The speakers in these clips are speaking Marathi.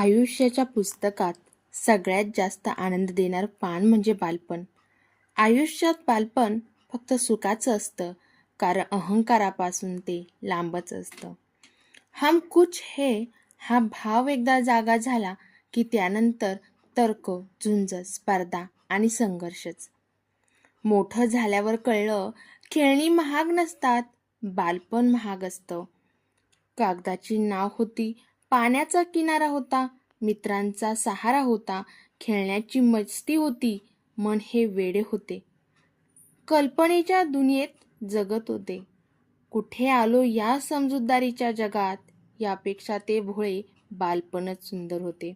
आयुष्याच्या पुस्तकात सगळ्यात जास्त आनंद देणारं पान म्हणजे बालपण. आयुष्यात बालपण फक्त सुखाचं असतं कारण अहंकारापासून ते लांबच असतं. हम कुछ हे हा भाव एकदा जागा झाला की त्यानंतर तर्क झुंज स्पर्धा आणि संघर्षच. मोठं झाल्यावर कळलं खेळणी महाग नसतात बालपण महाग असतं. कागदाची नाव होती पाण्याचा किनारा होता मित्रांचा सहारा होता खेळण्याची मस्ती होती मन हे वेडे होते. कल्पनेच्या दुनियेत जगत होते. कुठे आलो या समजूतदारीच्या जगात यापेक्षा ते भोळे बालपणच सुंदर होते.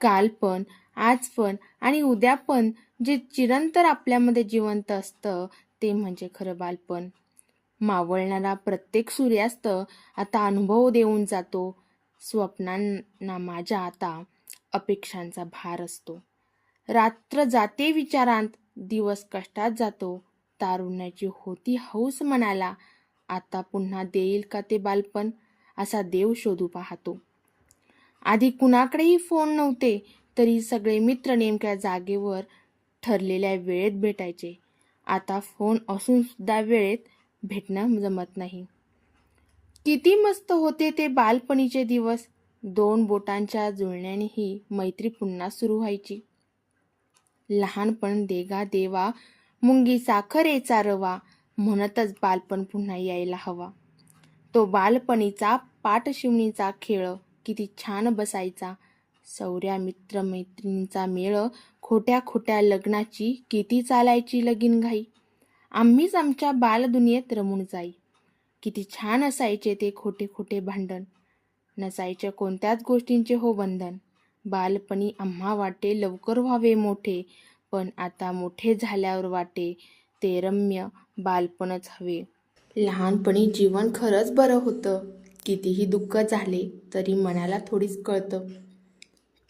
काल पण आज पण आणि उद्या पण जे चिरंतर आपल्यामध्ये जिवंत असतं ते म्हणजे खरं बालपण. मावळणारा प्रत्येक सूर्यास्त आता अनुभव देऊन जातो. स्वप्नांना माझ्या आता अपेक्षांचा भार असतो. रात्र जाते विचारांत दिवस कष्टात जातो. तारुण्याची होती हौस मनाला आता पुन्हा देईल का ते बालपण? असा देव शोधू पाहतो. आधी कुणाकडेही फोन नव्हते तरी सगळे मित्र नेमक्या जागेवर ठरलेल्या वेळेत भेटायचे. आता फोन असून सुद्धा वेळेत भेटणं जमत नाही. किती मस्त होते ते बालपणीचे दिवस. दोन बोटांच्या जुळण्यानेही मैत्री पुन्हा सुरू व्हायची. लहानपण देगा देवा मुंगी साखरेचा रवा म्हणतच बालपण पुन्हा यायला हवा. तो बालपणीचा पाठशिवणीचा खेळ किती छान बसायचा. सौऱ्या मित्रमैत्रिणींचा मेळ खोट्या खोट्या लग्नाची किती चालायची लगीन घाई आम्हीच आमच्या बालदुनियेत रमून जाई. किती छान असायचे ते खोटे खोटे भांडण. नसायच्या कोणत्याच गोष्टींचे हो बंधन. बालपणी आम्हा वाटे लवकर व्हावे मोठे पण आता मोठे झाल्यावर वाटे ते रम्य बालपणच हवे. लहानपणी जीवन खरंच बरं होतं. कितीही दुःख झाले तरी मनाला थोडीच कळतं.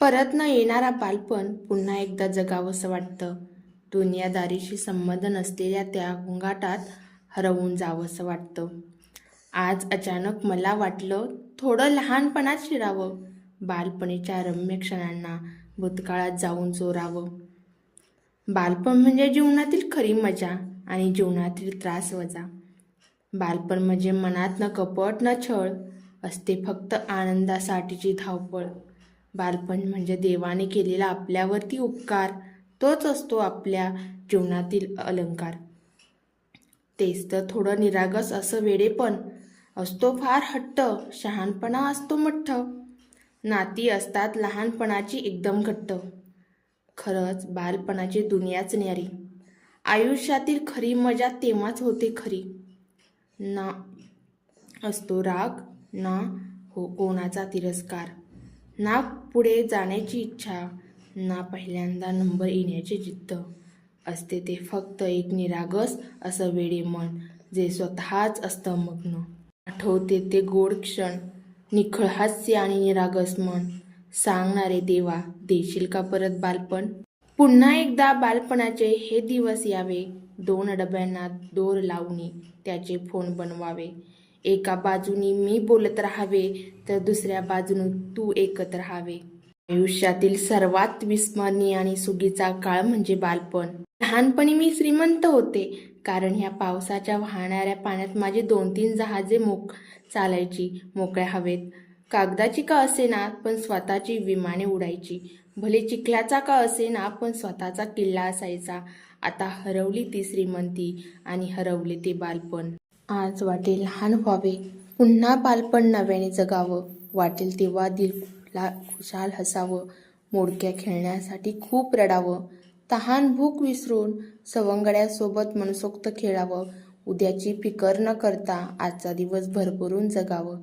परत न येणारा बालपण पुन्हा एकदा जगावंसं वाटतं. दुनियादारीशी संबंध नसलेल्या त्या गुंगाटात हरवून जावंसं वाटतं. आज अचानक मला वाटलं थोडं लहानपणात शिरावं बालपणीच्या रम्य क्षणांना भूतकाळात जाऊन चोरावं. बालपण म्हणजे जीवनातील खरी मजा आणि जीवनातील त्रास वजा. बालपण म्हणजे मनात न कपट न छळ असते फक्त आनंदासाठीची धावपळ. बालपण म्हणजे देवाने केलेला आपल्यावरती उपकार तोच असतो आपल्या जीवनातील अलंकार. तेच तर थोडं निरागस असं वेडेपण असतो फार हट्ट शहाणपणा असतो मठ्ठ. नाती असतात लहानपणाची एकदम घट्ट. खरंच बालपणाची दुनियाच न्यारी. आयुष्यातील खरी मजा तेव्हाच होते खरी. ना असतो राग ना हो कोणाचा तिरस्कार. ना पुढे जाण्याची इच्छा ना पहिल्यांदा नंबर येण्याची जिद्द असते ते फक्त एक निरागस असं वेडे मन जे स्वतःच असतं मग्न. आठवते ते गोड क्षण निखळ हास्य आणि निरागस मन. सांगणारे देवा देशील का परत बालपण? पुन्हा एकदा बालपणाचे हे दिवस यावे. दोन डब्यांना दोर लावणे त्याचे फोन बनवावे. एका बाजूनी मी बोलत राहावे तर दुसऱ्या बाजूने तू एकत्र राहावे. आयुष्यातील सर्वात विस्मरणीय आणि सुगीचा काळ म्हणजे बालपण. लहानपणी मी श्रीमंत होते कारण ह्या पावसाच्या वाहणाऱ्या पाण्यात माझे दोन तीन जहाजे मोक चालायची मोकळ्या हवेत. कागदाची का असेना पण स्वतःची विमाने उडायची. भले चिखलाचा का असेना पण स्वतःचा किल्ला असायचा. आता हरवली ती श्रीमंती आणि हरवले ते बालपण. आज वाटेल लहान व्हावे पुन्हा बालपण नव्याने जगावं वाटेल तेव्हा दिल ला खुशाल हसावं मोडक्या खेळण्यासाठी खूप रडावं तहान भूक विसरून सवंगड्यासोबत मनसोक्त खेळावं उद्याची फिकर न करता आजचा दिवस भरभरून जगावं